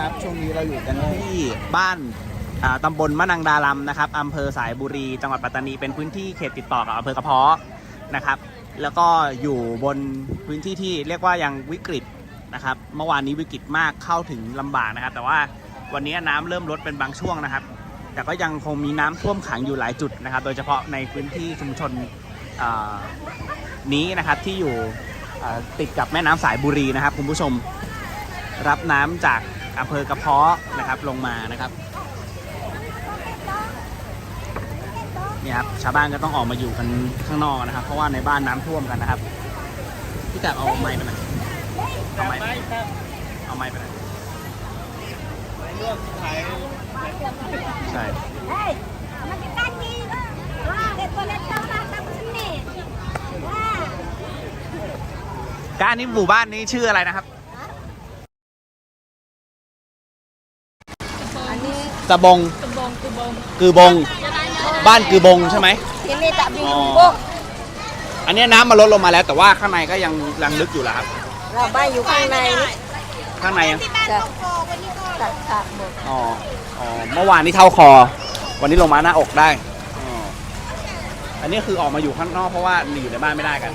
ครับช่วงนี้เราอยู่กันที่บ้านอ่าตำบลมะนังดาลัมนะครับอำเภอสายบุรี จังหวัดปัตตานี เป็นพื้นที่เขตติดต่อกับอำเภอกระเพาะนะครับ แล้วก็อยู่บนพื้นที่ที่เรียกว่ายังวิกฤตนะครับ เมื่อวานนี้วิกฤตมากเข้าถึงลำบากนะครับ แต่ว่าวันนี้น้ำเริ่มลดเป็นบางช่วงนะครับ แต่ก็ยังคงมีน้ำท่วมขังอยู่หลายจุดนะครับ โดยเฉพาะในพื้นที่ชุมชนนี้นะครับที่อยู่ติดกับแม่น้ำสายบุรีนะครับคุณผู้ชมรับน้ำจาก อำเภอกระเพาะนะครับลงมานะครับเนี่ยครับชาวบ้านก็ต้องออกมาอยู่กันข้างนอกนะครับ เพราะว่าในบ้านน้ำท่วมกันนะครับพี่แตบเอาไม้ไปหน่อยเอาไม้ไปเอาไม้ไปหน่อยใช่ Hei, makin kaki. Wah, lihat kau lihat kau lah, tak sini. Wah, การนี้หมู่บ้านนี้ชื่ออะไรนะครับ ตะบงกระบองกระบองกือบง บ้านกือบงใช่ไหม ทีนี้ tak bingung Oh. bok. อันนี้น้ำมาลดลงมาแล้ว แต่ว่าข้างในก็ยังยังลึกอยู่แหละครับ เระบายอยู่ข้างในนี่ข้างในยัง จะตัดขาดหมดอ๋อ อ๋อ เมื่อวานนี้เท่าคอ วันนี้ลงมาหน้าอกได้อ๋ออันนี้คือออกมาอยู่ข้างนอกเพราะว่าอยู่ในบ้านไม่ได้กัน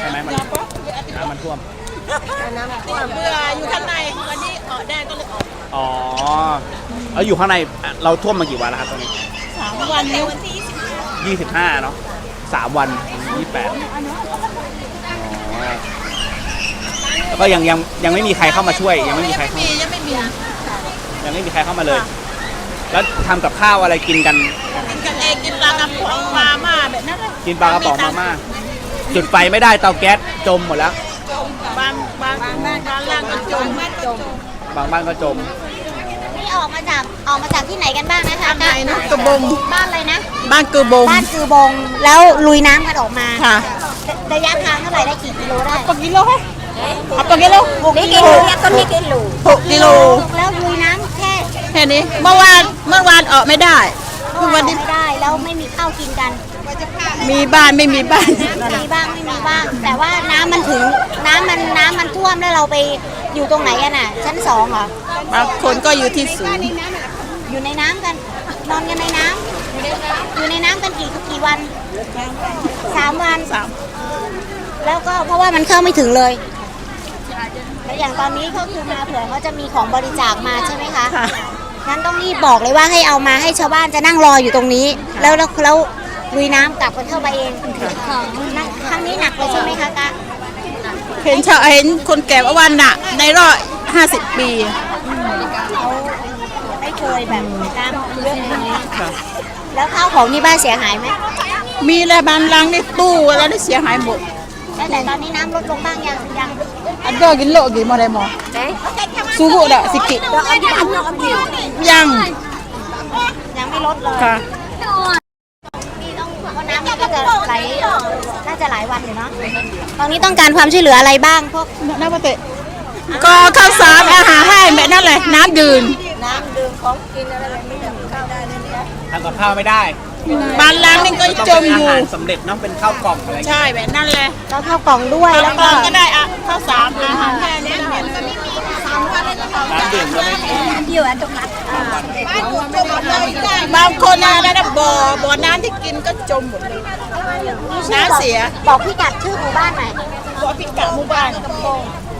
ใช่ไหมมันน้ำมันท่วม น้ำท่วมเบื่ออยู่ข้างในวันนี้ออกได้ก็เลยออกอ๋อแล้วอยู่ข้างในอะเราท่วมมากี่วันแล้วครับตอนนี้สามวันนี้ยี่สิบห้าเนาะสามวันยี่แปดอ๋อแล้วก็ยังยังยังไม่มีใครเข้ามาช่วย ยังไม่มีใครเข้ามียังไม่มียังไม่มีใครเข้ามาเลย แล้วทำกับข้าวอะไรกินกันกินกันเองกินปลากระป๋องมาม่าแบบนั้นเลยกินปลากระป๋องมาม่าจุดไฟไม่ได้เตาแก๊สจมหมดแล้ว บางบางบางบางล่างก็จมจมบางบ้านก็จม นี่ออกมาจากออกมาจากที่ไหนกันบ้างนะคะไหนนะกระบง บ้านอะไรนะ บ้านกระบง บ้านคือบง แล้วลุยน้ำกันออกมาค่ะ ระยะทางเท่าไหร่ได้กี่กิโลได้ปกิโลไหมเอาปกิโลหกนี่กิกิโลโลเนี่ยก็นี่กิโลหกกิโล แล้วลุยน้ำแค่แค่นี้ เมื่อวานเมื่อวานออกไม่ได้เมื่อวานนี้ไม่ได้แล้วไม่มีข้าวกินกัน มีบ้านไม่มีบ้านมีบ้างไม่มีบ้าง แต่ว่าน้ำมันถึงน้ำมันน้ำมันท่วมแล้วเราไปอยู่ตรงไหนกันอะ ชั้นสองเหรอบางคนก็อยู่ที่สูงอยู่ในน้ำกัน นอนกันในน้ำอยู่ในน้ำกันกี่กี่วันสามวัน สามแล้วก็เพราะว่ามันเข้าไม่ถึงเลยแล้วอย่างตอนนี้ก็คือมาเผื่อเขาจะมีของบริจาคมาใช่ไหมคะ ค่ะ งั้นต้องรีบบอกเลยว่าให้เอามาให้ชาวบ้านจะนั่งรออยู่ตรงนี้ แล้วแล้วแล้ว ลุยน้ำกลับกันเข้าไปเองหนักครั้งนี้หนักเลยใช่ไหมคะกะเห็นชาวเห็นคนแก่ว่าวันน่ะในรอบห้าสิบปีเขาไม่เคยแบบน้ำเรื่องนี้ค่ะแล้วข้าวของที่บ้านเสียหายไหมมีอะไรบางลังในตู้อะไรได้เสียหายหมดแต่แต่ตอนนี้น้ำลดลงบ้างยังยัง Ada gin lo gin mo mo. เอ๊ะ Suhu dah sikit. ยังยังไม่ลดเลยค่ะ นี่ต้องเพราะน้ำมัน ก็จะไหลน่าจะหลายวันอยู่เนาะตอนนี้ต้องการความช่วยเหลืออะไรบ้างพวกน้ำปะเตะก็ข้าวสารอาหารให้แบบนั้นเลยน้ำดื่มน้ำดื่มของกินอะไรไม่ได้ข้าวได้เลยเนี่ยทำกับข้าวไม่ได้บางลังนี่ก็จมอยู่ต้งเป็นอาหารสำเร็จเนาะเป็นข้าวกล่องอะไรอย่างเงี้ยใช่แบบนั้นเลยแล้วข้าวกล่องด้วยแล้วบาก็งก็ได้อะข้าวสารอาหารแค่นี้ได้น้ำดื่มก็ไม่มีอยู่อันตรงนั้นอ่าบางคนอะไรนะบ่อบ่อน้ำที่กินก็จมหมดเลย น้ำเสีย บอกพี่กัดชื่อหมู่บ้านหน่อยบ่อพิกัดหมู่บ้าน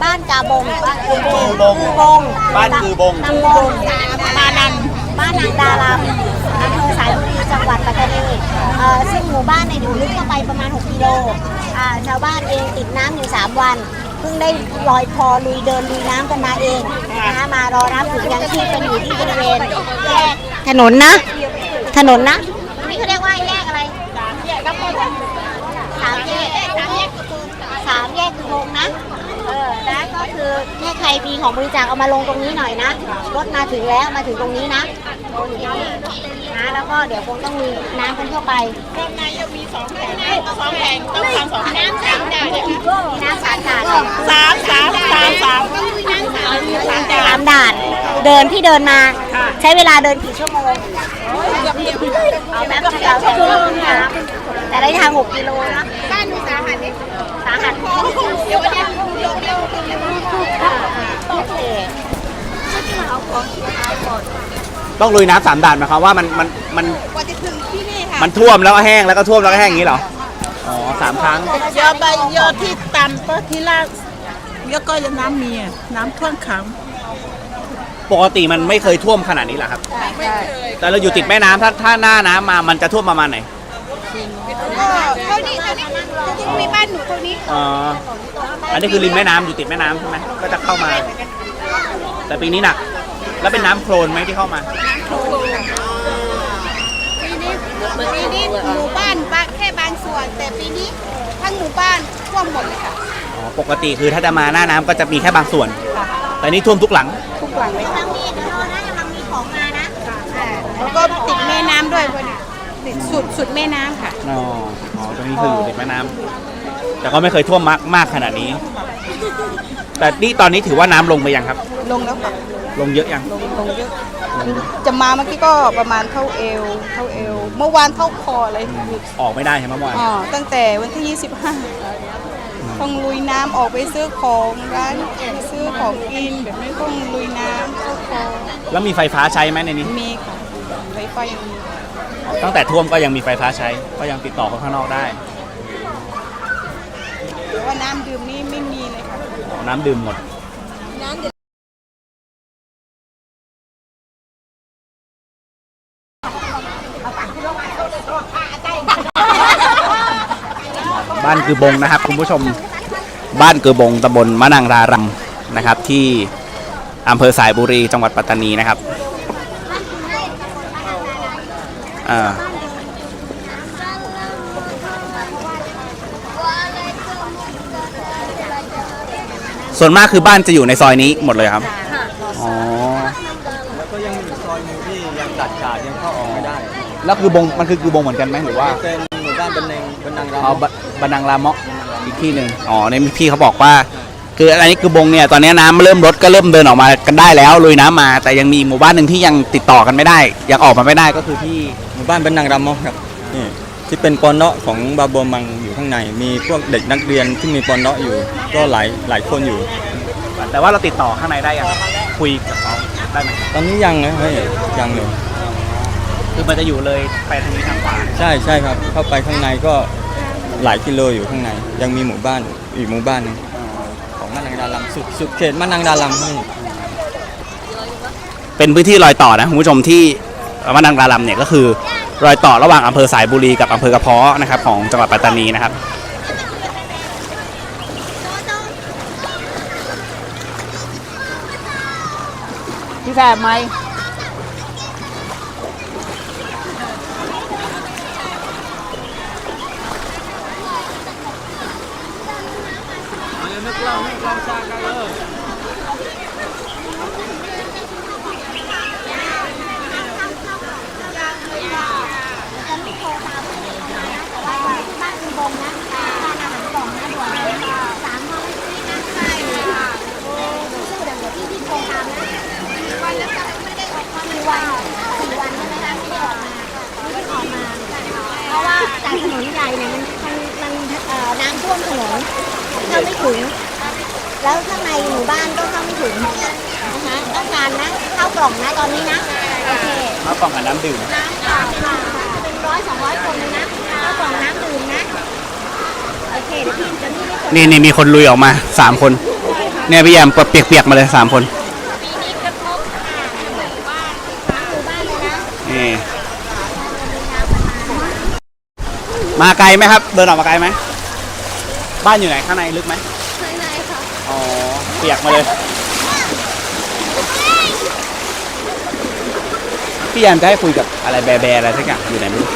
บ้านกาบงบ้านคือบงบงบงบ้านคือบง ตำบลมานันบ้านนางดารามอำเภอสายบุรีจังหวัดปัตตานีเอ่อซึ่งหมู่บ้านในยอยู่ลึกเข้าไปประมาณ 6 กิโลอ่าชาวบ้านเองติดน้ำอยู่ 3 วัน เพิ่งได้ลอยคอลุยเดินลุยน้ำกันมาเองนะคะมารอรับถุงยังชีพกันอยู่ที่บริเวณแยกถนนนะ ถนนนะนี่เขาเรียกว่าแยกอะไร สามแยกสามแยกสามแยกคือวงนะ เออนะก็คือถ้าใค รมีของบริจาคเอามาลงตรงนี้หน่อยนะ รถมาถึงแล้วมาถึงตรงนี้นะลงอยู่นี่นะ แล้วก็เดี๋ยวคงต้องมีน้ำกันเข้าไปรถนายกมีสองแผงสองแผงต้องทำสองแผงสามได้เลยมีน้ำสามด่านสามสามสามสามต้องมีน้ำสามสามด่าน เดินที่เดินมา ใช้เวลาเดินกี่ชั่วโมงเอาแบบเดียวแต่ว่าน้ำแต่ได้ทาง6กิโลนะบ้านดูสาหัสดิสาหัสเดี๋ยววั นนี้โอเคต้องลุยน้ำสามด่านหมายความว่ามันมันมันกว่าจะถึงที่นี่ค่ะมันท่วมแล้วก็แห้งแล้วก็ท่วมแล้วก็แห้งอย่างนี้เหรออ๋อสามครั้ง ยอไปยอที่ต่ำก็ที่ล่างยอก็จะน้ำมีอะน้ำท่วมขังปกติมันไม่เคยท่วมขนาดนี้เหรอครับแต่เราอยู่ติดแม่น้ำถ้าถ้าหน้าน้ำมามันจะท่วมประมาณไหนก็เท่านี้เท่านี้ที่มีบ้านหนูเท่านี้อ๋ออันนี้คือริมแม่น้ำอยู่ติดแม่น้ำใช่ไหมก็จะเข้ามา แต่ปีนี้หนัก แล้วเป็นน้ำโคลนไหมที่เข้ามา ปีนี้ปีนี้หมู่บ้านบางแค่บางส่วน แต่ปีนี้ทั้งหมู่บ้านท่วมหมดเลยค่ะอ๋อ ปกติคือถ้าจะมาหน้าน้ำก็จะมีแค่บางส่วน แต่นี่ท่วมทุกหลัง ทุกหลังเลยทางนี้เดี๋ยวรอนะกำลังมีของมานะแล้วก็ติดแม่น้ำด้วยพอดีติดสุดสุดแม่น้ำค่ะ อ๋อ อ๋อ ตรงนี้คืออยู่ติดแม่น้ำ แต่ก็ไม่เคยท่วมมากมากขนาดนี้ แต่นี่ตอนนี้ถือว่าน้ำลงไปยังครับ ลงแล้วค่ะลงเยอะยัง ลงลงเยอะ จะมาเมื่อกี้ก็ประมาณเท่าเอว เท่าเอว เมื่อวานเท่าคอเลยออกไม่ได้ใช่ไหมเมื่อวานอ๋อตั้งแต่วันที่ 25 ต้องลุยน้ำออกไปซื้อของร้านซื้อของกินแบบไม่ต้องลุยน้ำเข้าคลองแล้วมีไฟฟ้าใช้ไหมในนี้ มีค่ะไฟไฟยังมีตั้งแต่ท่วมก็ยังมีไฟฟ้าใช้ ก็ยังติดต่อคนข้างนอกได้ แต่ว่าน้ำดื่มนี่ไม่มี เลยค่ะอ๋อน้ำดื่มหมดบ้านคือบงนะครับ คุณผู้ชมบ้านคือบงตำบลมะนางรารังนะครับ ที่อำเภอสายบุรีจังหวัดปัตตานีนะครับอ่า ส่วนมากคือบ้านจะอยู่ในซอยนี้หมดเลยครับ อ๋อ แล้วก็ยังมีซอยหนึ่งที่ยังตัดขาดยังเข้าออกไม่ได้แล้วคือบงมันคือคือบงเหมือนกันไหมหรือว่าเป็นหมู่บ้านบันเนงบันนังรามอ๋อบบันดังลาเมาะอีกที่หนึ่งอ๋อในพี่เขาบอกว่า คืออันนี้คือบงเนี่ยตอนนี้น้ำเริ่มลดก็เริ่มเดินออกมากันได้แล้วลุยน้ำมา แต่ยังมีหมู่บ้านหนึ่งที่ยังติดต่อกันไม่ได้ยังออกมาไม่ได้ก็คือที่หมู่บ้านบันนังรามครับนี่ ที่เป็นปอนเนาะของบาบัวมังอยู่ข้างใน มีพวกเด็กนักเรียนที่มีปอนเนาะอยู่ ก็หลายหลายคนอยู่ แต่ว่าเราติดต่อข้างในได้ยังคุยกับเขาได้ไหมตอนนี้ยังนะเฮ้ยยังเลยคือมันจะอยู่เลยไปทางนี้ทางขวาใช่ใช่ครับ เข้าไปข้างในก็หลายกิโลอยู่ข้างใน ยังมีหมู่บ้านอีกหมู่บ้านหนึงของมะนังดาลัมสุดสุดเขตมะนังดาลัมนี่เป็นพื้นที่รอยต่อนะคุณผู้ชมที่มะนังราลัมเนี่ยก็คือ รอยต่อระหว่างอำเภอสายบุรีกับอำเภอกระเพาะนะครับของจังหวัดปัตตานีนะครับพี่แฝดไหม บ้านคุณบงนะบ้านอาหารกล่องนะด่วนนะสามร้อยสี่นะใช่ค่ะโอ้สู้เดี๋ยวพี่พี่โทรตามนะวันแล้วจะไม่ได้ออกมาสี่วันสี่วันใช่ไหมคะไม่ได้ออกมาไม่ได้ออกมา เพราะว่าจาก ถนนใหญ่เนี่ยมันมันมันเอ่อน้ำท่วมถนนเข้าไม่ถึง แล้วข้างในหมู่บ้านก็เข้าไม่ถึงนะคะต้องการนะเข้ากล่องนะตอนนี้นะโอเคมากล่องกับน้ำดื่มน้ำค่ะเป็นร้อยสองร้อยคนเลยนะเข้ากล่องน้ำดื่มนะโอเคเดี๋ยวพี่จะนี่ไม่กดนี่นี่มีคนลุยออกมาสามคน เนี่ยพี่แยมเปียกๆมาเลยสามคนปีนี้กระทบค่ะหมู่บ้านหมู่บ้านเลยนะนี่ มาไกลไหมครับ เดินออกมาไกลไหม บ้านอยู่ไหนข้างในลึกไหมข้างในค่ะ อ๋อ เปียกมาเลย พี่แยมจะให้คุยกับอะไรแบร์แบร์อะไรสักอย่างอยู่ไหนไม่รู้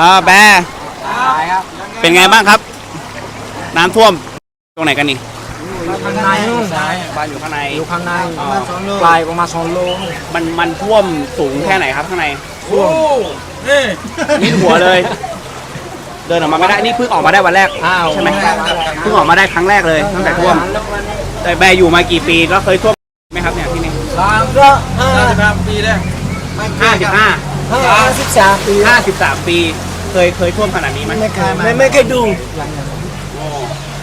อ่าแบร์เป็นไงบ้างครับ น้ำท่วมตรงไหนกันนี่ข้างในนู่นบ้านอยู่ข้างในอยู่ข้างในอ๋อปลายประมาณสองโลมันมันท่วมสูงแค่ไหนครับข้างในท่วมมิดหัวเลย เดินออกมาไม่ได้นี่เพิ่งออกมาได้วันแรกอ้าวใช่ไหมเพิ่งออกมาได้ครั้งแรกเลยตั้งแต่ท่วม แต่แบร์อยู่มากี่ปีแล้วเคยท่วมไหมครับเนี่ยที่นี่สามก็ห้าสิบห้าปีแล้วห้าสิบห้าห้าสิบสามปีห้าสิบสามปี เคยเคยท่วมขนาดนี้ไหมไม่เคยไม่ไม่เคยดูโอ้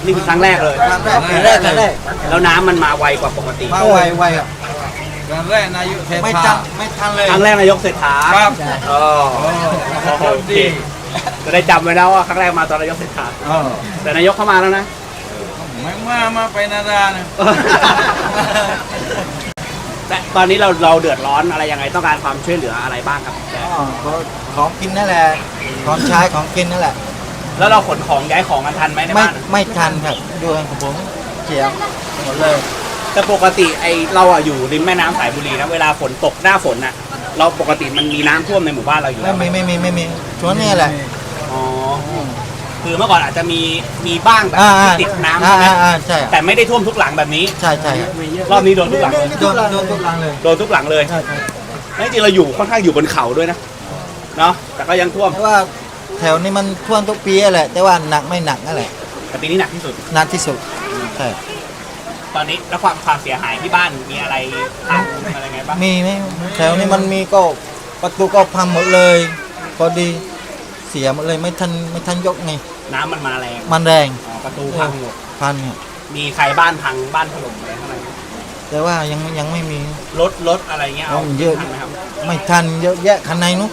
นี่คือครั้งแรกเลย ครั้งแรกครั้งแรกครั้งแรกแล้วน้ำมันมาไวกว่าปกติ มาไวไวอะครั้งแรกนายกไม่ทันไม่ทันเลย ครั้งแรกนายกเศรษฐาครับอ๋อโอเคจะได้จำไว้นะว่าครั้งแรกมาตอนนายกเศรษฐาอ๋อแต่นายกเข้ามาแล้วนะไม่มามาไปนาดานะ แต่ตอนนี้เราเราเดือดร้อนอะไรยังไงต้องการความช่วยเหลืออะไรบ้างครับแต่ของกินนั่นแหละของใช้ของกินนั่นแหละ แล้วเราขนของย้ายของกันทันไหมในไม่บ้านไม่ทันครับดูของผมเขียวหมดเลยแต่ปกติไอเราอะอยู่ริมแม่น้ำสายบุรีนะเวลาฝนตกหน้าฝนน่ะ เราปกติมันมีน้ำท่วมในหมู่บ้านเราอยู่ไม่แล้วไหมมีไม่มีไม่มีช่วงนี้แหละอ๋อ คือเมื่อก่อนอาจจะมีมีบ้างแบบอ่าอ่าที่ติดน้ำอ่าใช่ไหมอ่าอ่าใช่ครับแต่ไม่ได้ท่วมทุกหลังแบบนี้ ใช่ใช่ครับรอบนี้โดนทุกหลังเลยโดนโดนทุกหลังเลยโดนทุกหลังเลยใช่ใช่แล้วจริงๆเราอยู่ค่อนข้างอยู่บนเขาด้วยนะเนาะแต่ก็ยังท่วมแต่ว่าแถวนี้มันท่วมทุกปีแหละ แต่ว่าหนักไม่หนักนั่นแหละแต่ปีนี้หนักที่สุด หนักที่สุดใช่ ตอนนี้แล้วความความเสียหายที่บ้านมีอะไรพังอะไรไงบ้างมีไหมแถวนี้มันมีก็ประตูก็พังหมดเลย พอดีเสียหมดเลยไม่ทันไม่ทันยกไง น้ำมันมาแรงมันแรงอ๋อประตูพังหมดพันเนี่ยมีใครบ้านพังบ้านถล่มอะไรข้างในไหมแต่ว่ายังยังไม่มี รถรถอะไรเงี้ยเอาเยอะ ทันไหมครับไม่ทันเยอะแยะข้างในนู้น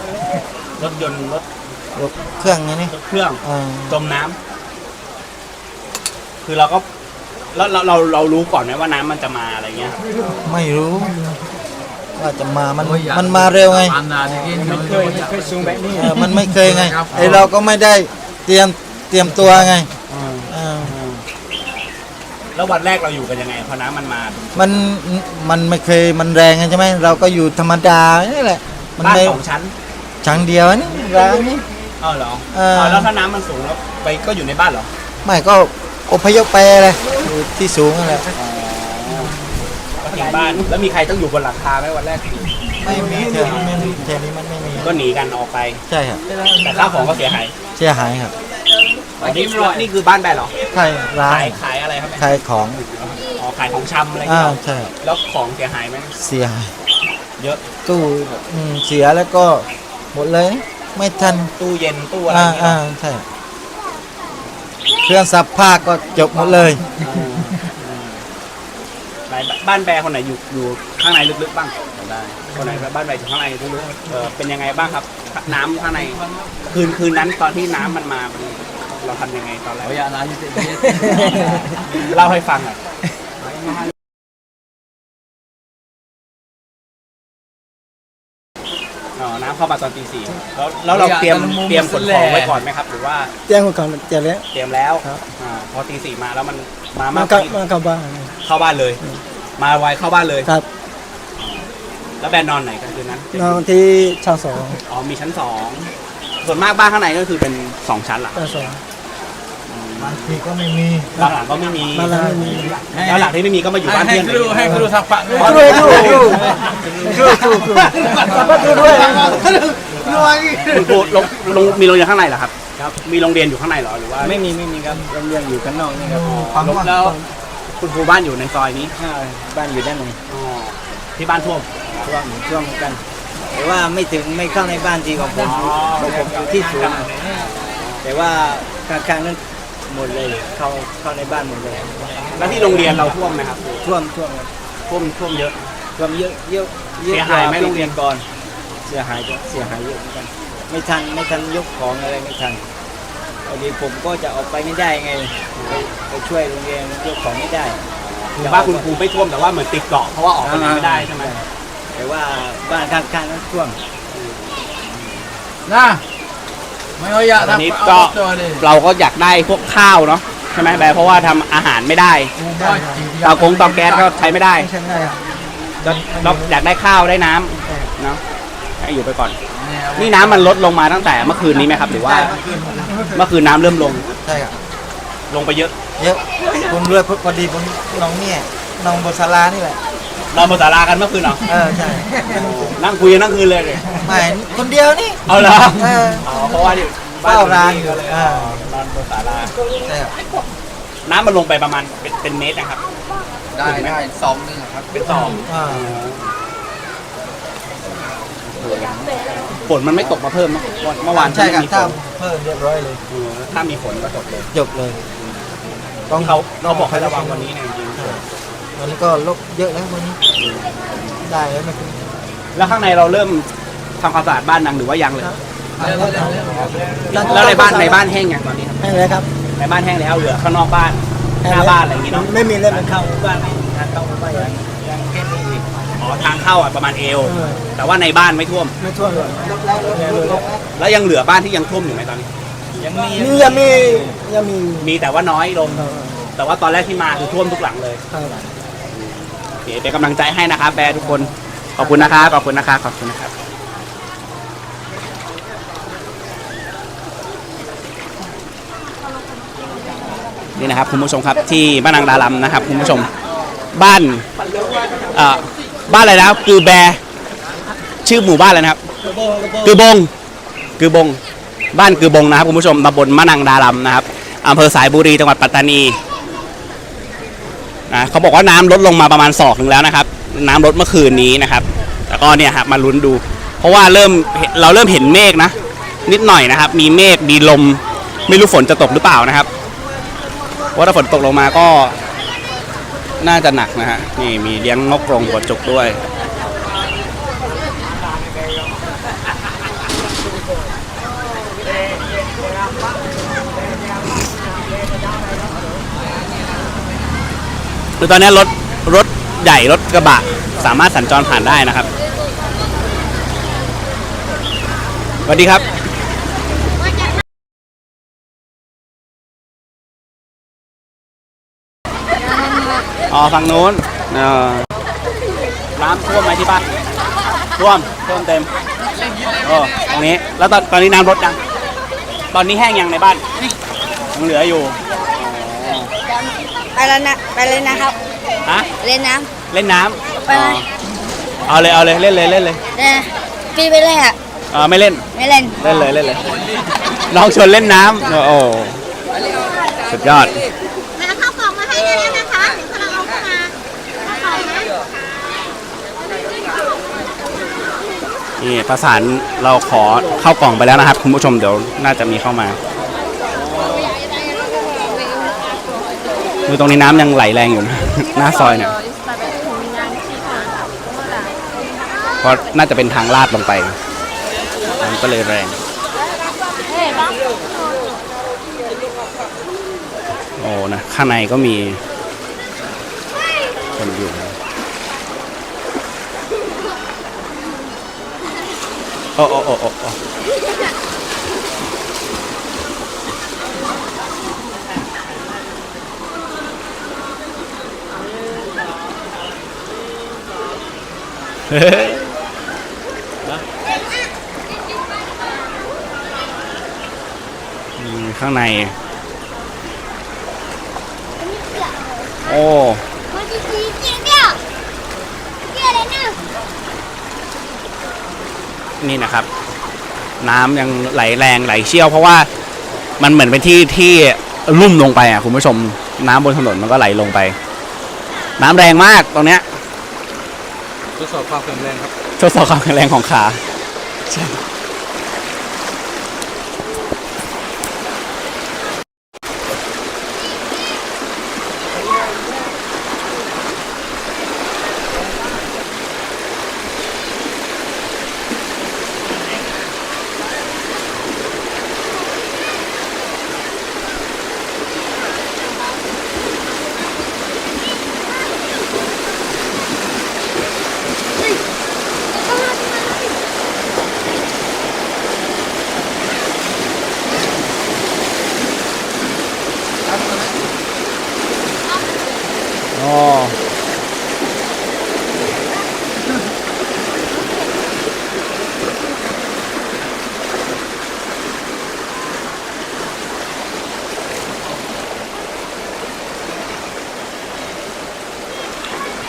รถยนต์รถรถเครื่องไงนี่รถเครื่องอ่าจมน้ำคือเราก็แล้วเราเราเรารู้ก่อนไหมว่าน้ำมันจะมาอะไรเงี้ยครับไม่รู้ ว่าจะมามันมันมาเร็วไงอันนาที่กินไม่เคยไม่เคยสูงแบบนี้เออมันไม่เคยไงไอเราก็ไม่ได้เตรียมเต รียมตัวไงเออแล้ววันแรกเราอยู่กันยังไงพอน้ำมันมา มันมันไม่เคยมันแรงไงใช่ไหมเราก็อยู่ธรรมดานี่แหละ มันบ้านไม่สองชั้นชั้งเดียวนี่ร้านนี่ อ๋อเหรอเอออแล้วถ้าน้ำมันสูงแล้วไปก็อยู่ในบ้านเหรอไม่ก็อพยพไปเลยอยู่ที่สูงนั่นแหละก็ทิ้งบ้านแล้วมีใครต้องอยู่บนหลังคาไหมวันแรกไม่มีแถวนี้ไม่มีแถวนี้มันไม่มีก็หนีกันออกไป ใช่ครับแต่ข้าวของก็เสียหายเสียหายครับ อันนี้นี่คือบ้านแบนเหรอใช่ร้าขานยขายอะไรครับขายของอ๋อขายของชำอะไรอ่าเงี้ยเหรอใช่ครับแล้วของเสียหายไหมเสียหายเยอะตู้อืมเสียแล้วก็หมดเลย ไม่ทันตู้เย็นตู้อะไรอ่าเงี้ยอ่าใช่เครื่องซักผ้าก็จบหมดเลยไหนบ้านแบร์คนไหนอยู่อยู่ข้างในลึกๆบ้างได้คนไหนบ้านแบร์อยู่ข้างในลึกๆเออเป็นยังไงบ้างครับ น้ำข้างในคืนคืนนั้นตอนที่น้ำมันมามัน เราทำยังไงตอนแรกโอ้ยอันนาที่กินเล่าให้ฟังหน่อยอ๋อน้ำเข้ามาตอนตีสี่แล้วแล้วเราเตรียมเตรียมขนของไว้ก่อนไหมครับ หรือว่าแจ้งก่อนเจ้าแล้ว เตรียมแล้วครับ อ่าพอตีสี่มาแล้วมันมามามากกว่านี้มากับบ้านเข้าบ้านเลย มาไวเข้าบ้านเลย ครับแล้วแบรนด์นอนไหนกันคืนนั้นนอนที่ชั้นสองอ๋อมีชั้นสองส่วนมากบ้านข้างในก็คือเป็นสองชั้นหลังชั้นสอง บางทีก็ไม่มีบางหลังก็ไม่มีบางหลังไม่มีแล้วหลังที่ไม่มีก็มาอยู่บ้านให้เพื่อนครูให้ครูทักปะครูครูครูครูครูครูก็ครูด้วยคุณครูลงลงมีโรงเรียนข้างในเหรอครับครับ มีโรงเรียนอยู่ข้างในเหรอหรือว่าไม่มีไม่มีครับโรงเรียนอยู่ข้างนอกนี่ครับลงแล้วคุณครูบ้านอยู่ในซอยนี้บ้านอยู่ด้านในอ๋อที่บ้านท่วมช่วงช่วงกันแต่ว่าไม่ถึงไม่เข้าในบ้านทีของผมของผมอยู่ที่สูงแต่ว่าข้างๆนั้น หมดเลยเข้าเข้าในบ้านหมดเลยแล้วที่โรงเรียนเราท่วมไหมครับท่วมท่วมครับท่วมท่วมเยอะท่วมเยอะเยอะอะเสียหายไหมกว่โรงเรียนก่อนเสียหายก็เสียหายเยอะเหมือนกัน ไม่ทันไม่ทันยกของอะไรไม่ทันพอดีผมก็จะออกไปไม่ได้ไงไปไปช่วยโรงเรียนยกของไม่ได้คือบ้านคุณครูไม่ท่วมแต่ว่าเหมือนติดเกาะเพราะว่าออกไปไหนไม่ได้ใช่ไหมแต่ว่าบ้านข้างๆนั้นท่วมนะ ไม่เอาอย่าตอนนี้ทำก็เอาตัวเลยเราก็อยากได้พวกข้าวเนาะใช่ไหมแบร์เพราะว่าทำอาหารไม่ได้เตากงเตาแก๊สก็ใช้ไม่ได้ใช่ได้ครับก็เราอยากได้ข้าวได้น้ำเนาะให้อยู่ไปก่อน นี่น้ำมันลดลงมาตั้งแต่เมื่อคืนนี้ไหมครับ หรือว่าใช่เมื่อคืนเมื่อคืนน้ำเริ่มลงใช่ครับลงไปเยอะ เยอะผมเรือพอดีผมน้องเนี่ยน้องบนศาลานี่แหละ นอนบนศาลากันเมื่อคืนเหรอเออใช่นั่งคุยกันทั้งคืนเลยเลยไม่คนเดียวนี่ เอาเหรอเอออ๋อเพราะว่าที่เฝ้าร้านอยู่เลยอ่า นอนบนศาลาใช่ครับน้ำมันลงไปประมาณเป็นเป็นเมตรนะครับ ได้ได้สองหนึ่งอะครับเป็นสองอ่าฝนมันไม่ตกมาเพิ่มเนอะเมื่อวานใช่ครับมีฝถ้านเพิ่มเรียบร้อยเลยเออถ้ามีฝนก็ตกเลยจบเลย ต้องเขาเขาบอกให้ระวังวันนี้เนี่ยจริง วันนี้ก็ลบเยอะแล้ววันนี้ได้แล้วไม่เป็นๆแล้วข้างในเราเริ่มทำความสะอาดบ้านนังหรือว่ายังเลย แล้วในบ้านในบ้านแห้งยังตอนนี้ครับให้เลยครับ ในบ้านแห้งแล้วเหลือข้างนอกบ้านหน้าบ้านอะไรอย่างงี้เนาะไม่มีเลยมันเข้าหมู่บ้านทางเข้าหมู่บ้านยังยังแค่นี้อีกอ๋อทางเข้าอะประมาณเอว แต่ว่าในบ้านไม่ท่วม ไม่ท่วมเลยลบแล้วลบแล้วลบแล้วแล้วยังเหลือบ้านที่ยังท่วมอยู่ไหมตอนนี้ ยังมีนี่ยังมียังมีมีแต่ว่าน้อยลงแต่ว่าตอนแรกที่มาคือท่วมทุกหลังเลยครับโอ เคเป็นกำลังใจให้นะครับแบร์ทุกคนขอบคุณนะครับขอบคุณนะครับขอบคุณนะครับนี่นะครับคุณผู้ชมครับที่บ้านนางดาลัมนะครับคุณผู้ชมบ้านเอ่อบ้านอะไรนะครับคือแบร์ชื่อหมู่บ้านอะไรนะครับคือบงคือบง บ้านคือบงนะครับคุณผู้ชมตำบลมะนังดาลัมนะครับอำเภอสายบุรีจังหวัดปัตตานี นะเขาบอกว่าน้ำลดลงมาประมาณศอกหนึ่งแล้วนะครับ น้ำลดเมื่อคืนนี้นะครับแล้วก็เนี่ยครับมาลุ้นดู เพราะว่าเริ่มเราเริ่มเห็นเมฆนะ นิดหน่อยนะครับ มีเมฆมีลม ไม่รู้ฝนจะตกหรือเปล่านะครับว่าถ้าฝนตกลงมาก็น่าจะหนักนะฮะนี่มีเลี้ยงนกกรงกดจุกด้วย คือตอนนี้รถรถใหญ่รถกระบะสามารถสัญจรผ่านได้นะครับสวัสดีครับอ๋อฝั่งนู้นน้ำท่วมไหมที่บ้านท่วมท่วมเต็มโอ้ตรงนี้ แล้วตอนตอนนี้น้ำลดยังตอนนี้แห้งยังในบ้านยังเหลืออยู่ ไปแล้วนะไปเลยนะครับ ฮะเล่นน้เล่นน้ำไปเลยอ๋อเอาเลยเอาเลยเล่นเลยเล่นเลยำเนี่ยพี่ไปเลยอะเออไม่เล่นไม่เล่นเล่นเลยเล่นเลยน้องชวนเล่นน้ำโอ้โหสุดยอดแล้วข้าวกล่องมาให้ได้แล้วนะคะเดี๋ยวกำลังเอาเข้ามาข้าวกล่องนะนี่ประสานเราขอเข้ากล่องไปแล้วนะครับ คุณผู้ชมเดี๋ยวน่าจะมีเข้ามา คือตรงนี้น้ำยังไหลแรงอยู่นะหน้าซอยเนี่ยเพราะน่าจะเป็นทางลาดลงไปมันก็เลยแรงโอ้นะข้างในก็มีคนอยู่โอ้โอ้โอ้โอ้โอ้เฮ้ยนะอืม ข้างใน โอ้มันจะสีเจี๊ยบเนี่ยเจี๊ยบเลยนะนี่นะครับ น้ำยังไหลแรงไหลเชี่ยวเพราะว่ามันเหมือนเป็นที่ที่ลุ่มลงไปอะคุณผู้ชม น้ำบนถนนมันก็ไหลลงไป น้ำแรงมากตรงเนี้ย ทดสอบความแข็งแรงครับ ทดสอบความแข็งแรงของขา ใช่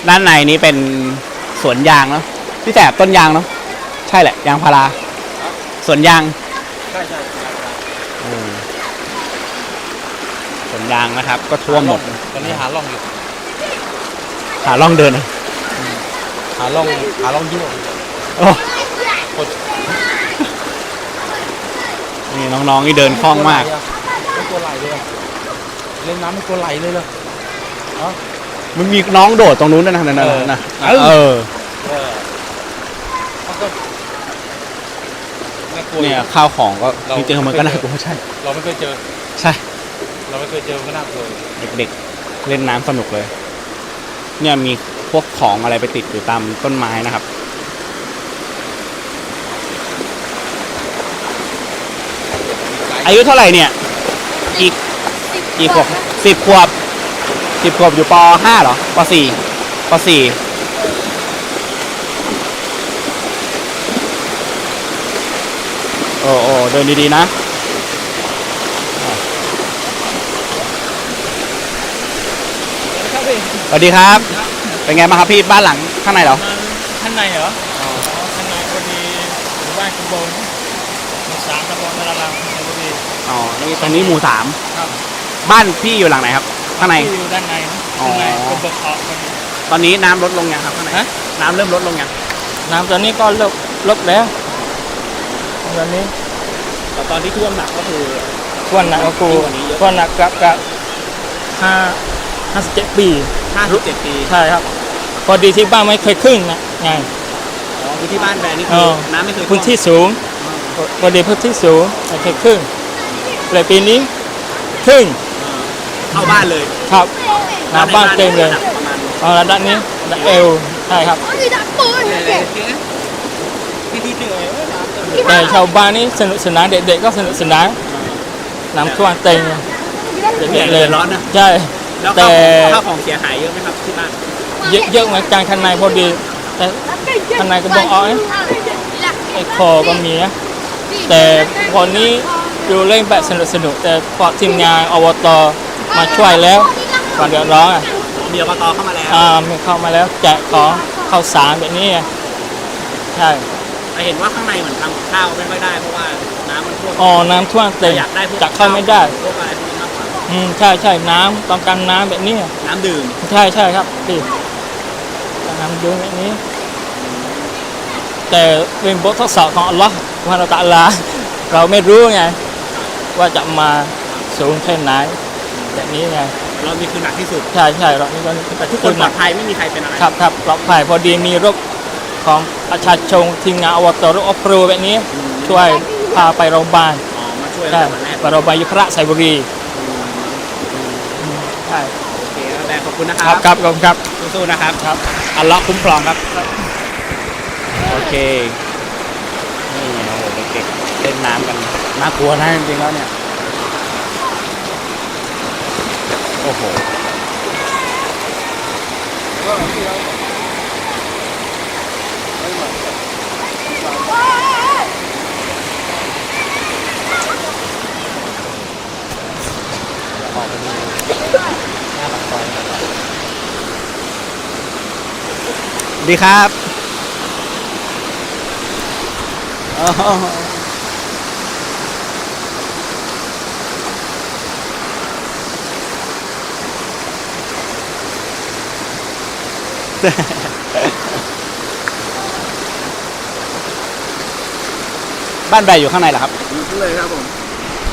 ด้านในนี้เป็นสวนยางเนาะพี่แสบต้นยางเนาะใช่แหละยางพาราสวนยางใช่ใช่สวนยางนะครับ ก็ท่วมหมดตอนนี้หาล่องอยู่ หาล่องเดินนะหาล่องหาล่องยิ้มออกโอ้นี่น้องๆนี่เดินคล่องมาก ไม่กลัวไหลเลยอะเล่นน้ำไม่กลัวไหลเลยเหรอมันมีน้องโดดตรงนู้นด้วยนะนั่นเออๆนะเออ เออเออมันก็น่ากลัวอเนี่ยข้าวของก็เราจริงๆมันก็น่ากลัวใช่ เราไม่เคยเจอ ใช่ เราไม่เคยเจอมันก็น่ากลัว เด็กๆ เล่นน้ำสนุกเลย เนี่ยมีพวกของอะไรไปติดอยู่ตามต้นไม้นะครับ อายุเท่าไหร่เนี่ย อีกกี่ขวบสิบขวบสิบขวบอยู่ปห้าเหรอปสี่ปสี่โอ้โอ้เดินดีๆนะ สวัสดีครับ เป็นไงบ้างครับพี่บ้านหลังข้างในเหรอ ข้างในเหรออ๋อข้างในพอดีหมู่บ้านคุณโบนหมู่สามตำบลนาราลังพอดีอ๋อ นี่ตรงนี้หมู่สามครับบ้านพี่อยู่หลังไหนครับ ข้างใน ที่อยู่ด้านในนะอ๋อ ข้างในกรมปกครองพอดี ตอนนี้น้ำลดลงยังครับข้างในฮะ น้ำเริ่มลดลงยังน้ำตอนนี้ก็ลดลดแล้วตอนนี้แต่ตอนที่ท่วมหนักก็คือท่วมหนักก็กูยิ่งกว่านี้เยอะท่วมหนักกับกับห้า ห้าสิบเจ็ดปี57 ปีใช่ครับ พอดีที่บ้านไม่เคยขึ้นนะไงอ๋อคือที่บ้านแบรนด์นี่เอคืออน้ำไม่เคยท่วมพื้นที่สูงพอดีพื้นที่สูงไม่เคยขึ้นเลยปีนี้ขึ้นเข้าบ้านเลยครับน้ำบ้านเต็มเลยระดับประมาณเอาระดับนี้ระดับเอวใช่ครับแต่ชาวบ้านนี่สนุกสนานเด็กๆก็สนุกสนานน้ำท่วมเต็มเด็กๆเลยร้อนนะใช่ แล้วแต่ข้าวของข้าวของเสียหายเยอะไหมครับที่บ้านเยอะเยอะเหมือนกันข้างในพอดี แต่ข้างในก็บอกอ้อยไอ้คอก็มีนะแต่พอนี้ดูเล่นแบบสนุกสนุกๆแต่พอทีมงานอบตมาช่วยแล้วก่อนเดือดร้อนอะมีอบตเข้ามาแล้วอ่ามีเข้ามาแล้วแจกของข้าวสารแบบนี้ไงใช่แต่เห็นว่าข้างในเหมือนทำกับข้าวไม่ค่อยได้เพราะว่าน้ำมันท่วมอ๋อน้ำท่วมเต็มอยากได้พวกจะเข้าไม่ได้ พวกอะไรพวกนี้มากกว่า อืมใช่ใช่น้ำต้องการน้ำแบบนี้ น้ำดื่มใช่ใช่ครับพี่ต้องน้ำดื่มแบบนี้ แต่เป็นบททดสอบของอัลลอฮ์ว่าเราตะอาลา เราไม่รู้ไง ว่าจะมาสูงแค่ไหนแบบนี้ไงเรามีคือหนักที่สุด ใช่ใช่เรานี่ก็แต่ทุกคนปลอดภัยไม่มีใครเป็นอะไรครับครับปลอดภัยพอดีมีรถของประชาชนทีมงานอวตารรถออฟโรแบบนี้ ช่วยพาไปโรงพยาบาลอ๋อมาช่วยใช่ตั้งแต่วันแรกไปโรงพยาบาลยุพระไซบุรีใช่โอเคแล้วแต่ขอบคุณนะคครัรับบครับขอบคุณครับ สู้ๆนะครับครับ อัลเลาะห์คุ้มครองครับ โอเค นี่โอ้โหเด็กๆเล่นน้ำกัน น่ากลัวนะจริงๆแล้วเนี่ย โอ้โหดี ครับอ๋อบ้านแบรอยู่ข้างในเหรอครับ อยู่เลยครับผม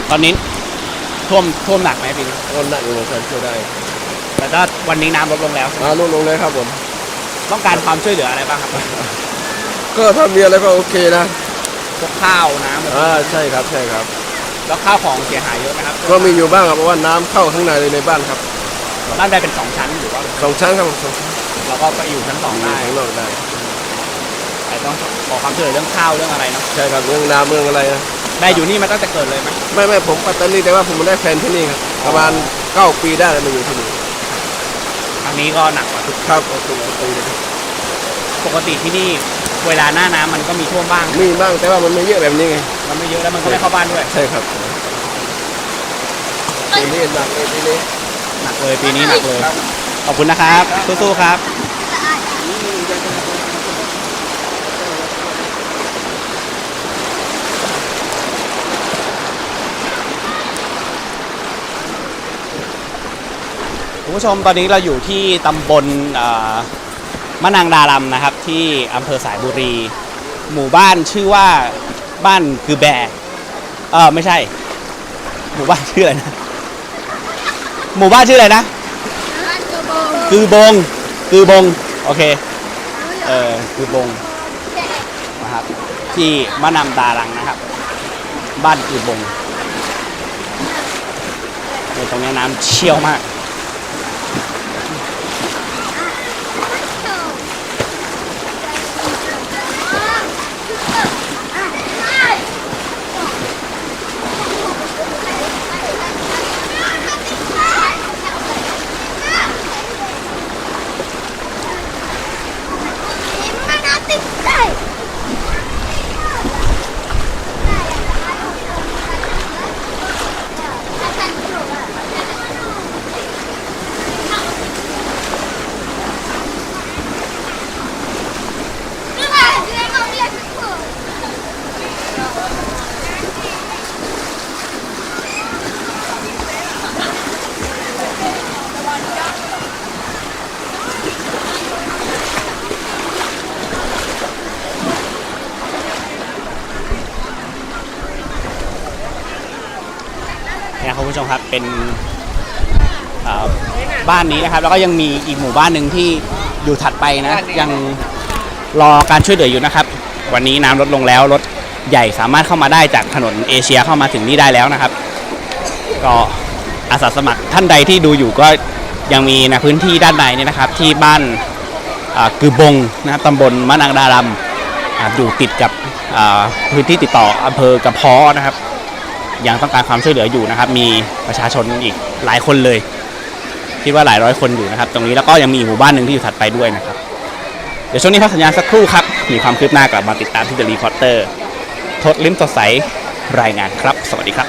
ตอนนี้ท่วมท่วมหนักไหมพี่ก็หนักอยู่ครับช่วยได้ แต่ถ้าวันนี้น้ำลดลงแล้วมาลงลงเลยครับผม ต้องการความช่วยเหลืออะไรบ้างครับก็ถ้ามีอะไรก็โอเคนะพวกข้าวน้ำอ่าใช่ครับใช่ครับ แล้วข้าวของเสียหายเยอะไหมครับก็มีอยู่บ้างครับเพราะว่าน้ำเข้าข้างในเลยในบ้านครับบ้านได้เป็นสองชั้นหรือว่าสองชั้นครับผมสองชั้นเราก็ไปอยู่ชั้นสองได้ข้างนอกได้แต่ต้องขอความช่วยเหลือเรื่องข้าวเรื่องอะไรเนาะใช่ครับเรื่องน้ำเรื่องอะไรนะได้อยู่นี่มาตั้งแต่เกิดเลยไหมไม่ไม่ผมปัตตานีแต่ว่าผมมาได้แฟนที่นี่ครับประมาณเก้าปีได้แล้วมาอยู่ที่นี่ทาง นี้ก็หนักกว่าทุกครับโอเคโอเคเลยปกติที่นี่เวลาหน้าน้ำมันก็มีท่วมบ้างมีบ้างแต่ว่ามันไม่เยอะแบบนี้ไงมันไม่เยอะแล้วมันก็ไม่เข้าบ้านด้วยใช่ครับปีนี้หนักเลยปีนี้หนักเลยปีนี้หนักเลยขอบคุณนะครับสู้ๆครับ คุณผู้ชมตอนนี้เราอยู่ที่ตำบลมะนางดารำนะครับ ที่อำเภอสายบุรี หมู่บ้านชื่อว่าบ้านคือแบร์เออไม่ใช่ หมู่บ้านชื่ออะไรนะ หมู่บ้านชื่ออะไรนะ คือบง คือบง โอเค เออคือบงนะครับที่มะนำดารังนะครับ บ้านคือบงในตรงนี้น้ำเชี่ยวมาก นี่ยคุณผู้ชมครับเป็นเอ่อบ้านนี้นะครับ แล้วก็ยังมีอีกหมู่บ้านหนึ่งที่อยู่ถัดไปนะ ยังรอการช่วยเหลืออยู่นะครับ วันนี้น้ำลดลงแล้วรถใหญ่สามารถเข้ามาได้จากถนนเอเชียเข้ามาถึงนี่ได้แล้วนะครับ ก็อาสาสมัครท่านใดที่ดูอยู่ก็ยังมีในพื้นที่ด้านในเนี่ยนะครับ ที่บ้านอ่ากือบงนะครับตำบลมะนางดารำอ่าอยู่ติดกับอ่าพื้นที่ติดต่ออำเภอกระเพาะนะครับ ยังต้องการความช่วยเหลืออยู่นะครับ มีประชาชนอีกหลายคนเลยคิดว่าหลายร้อยคนอยู่นะครับ ตรงนี้แล้วก็ยังมีหมู่บ้านหนึ่งที่อยู่ถัดไปด้วยนะครับ เดี๋ยวช่วงนี้พักสัญญาณสักครู่ครับ มีความคืบหน้ากลับมาติดตามที่เดลีคอร์เตอร์ทดลิ้มสดใสรายงานครับ สวัสดีครับ